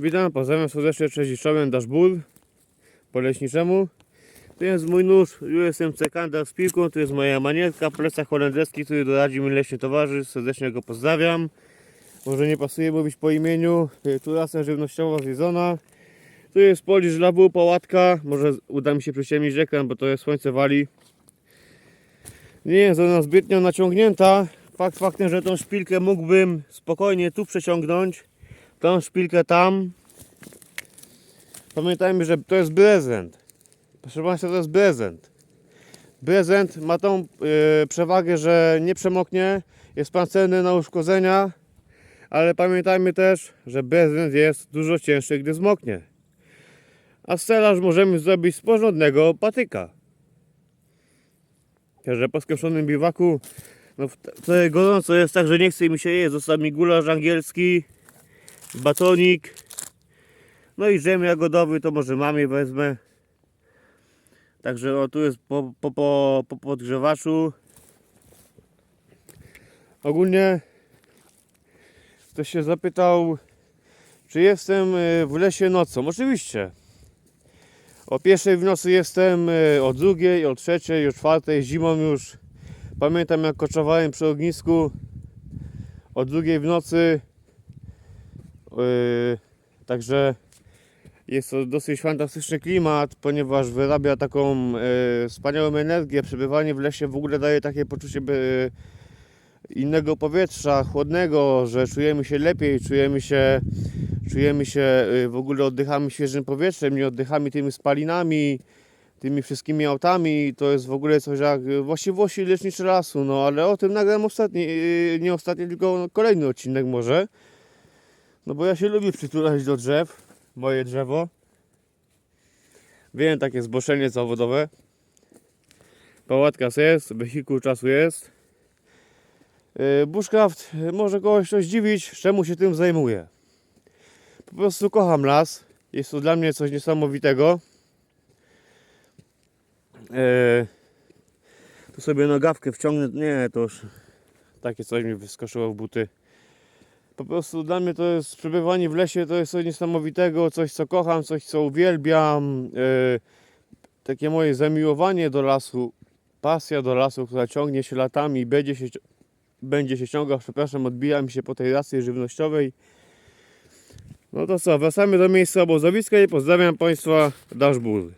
Witam, pozdrawiam serdecznie, cześć czołem Dashbull po leśniczemu. Tu jest mój nóż USMC Kandar z piłką, tu jest moja manietka, plecak holenderski, który doradzi mi leśny towarzysz, serdecznie go pozdrawiam. Może nie pasuje mówić po imieniu, Y, tu rasa żywnościowa zjedzona. Tu jest polisz wół, pałatka, może uda mi się przyciemnić ekran, bo to jest słońce wali. Nie jest ona zbytnio naciągnięta. Fakt faktem, że tą szpilkę mógłbym spokojnie tu przeciągnąć tą szpilkę tam. Pamiętajmy, że to jest prezent. Proszę Państwa, to jest prezent. Prezent ma tą e, przewagę, że nie przemoknie, jest pancerny na uszkodzenia, ale pamiętajmy też, że prezent jest dużo cięższy, gdy zmoknie. A stelaż możemy zrobić z porządnego patyka. Także po skończonym biwaku, no to gorąco jest tak, że nie chce mi się jeść. Został mi gulasz angielski, batonik. No i dżem jagodowy, to może mamie wezmę. Także o, tu jest po, po, po, po podgrzewaczu. Ogólnie ktoś się zapytał, czy jestem y, w lesie nocą. Oczywiście. O pierwszej w nocy jestem, y, o drugiej, o trzeciej, o czwartej, zimą już. Pamiętam jak koczowałem przy ognisku o drugiej w nocy. Yy, także jest to dosyć fantastyczny klimat, ponieważ wyrabia taką yy, wspaniałą energię. Przebywanie w lesie w ogóle daje takie poczucie by, innego powietrza, chłodnego, że czujemy się lepiej, czujemy się, czujemy się yy, w ogóle oddychamy świeżym powietrzem, nie oddychamy tymi spalinami, tymi wszystkimi autami. To jest w ogóle coś jak yy, właściwości lecznicze lasu, no ale o tym nagram ostatni, yy, nie ostatni, tylko kolejny odcinek może. No bo ja się lubię przytulać do drzew, moje drzewo. Wiem, takie zboczenie zawodowe. Pałatka jest, wehikuł czasu jest. Yy, Bushcraft może kogoś to zdziwić, czemu się tym zajmuję. Po prostu kocham las. Jest to dla mnie coś niesamowitego. Yy, tu sobie nogawkę wciągnę. Nie, to już takie coś mi wyskoczyło w buty. Po prostu dla mnie to jest przebywanie w lesie, to jest coś niesamowitego, coś co kocham, coś co uwielbiam. e, takie moje zamiłowanie do lasu, pasja do lasu, która ciągnie się latami, będzie się, będzie się ciągał, przepraszam, odbija mi się po tej racji żywnościowej. No to co, wracamy do miejsca obozowiska i pozdrawiam Państwa, Dashbull.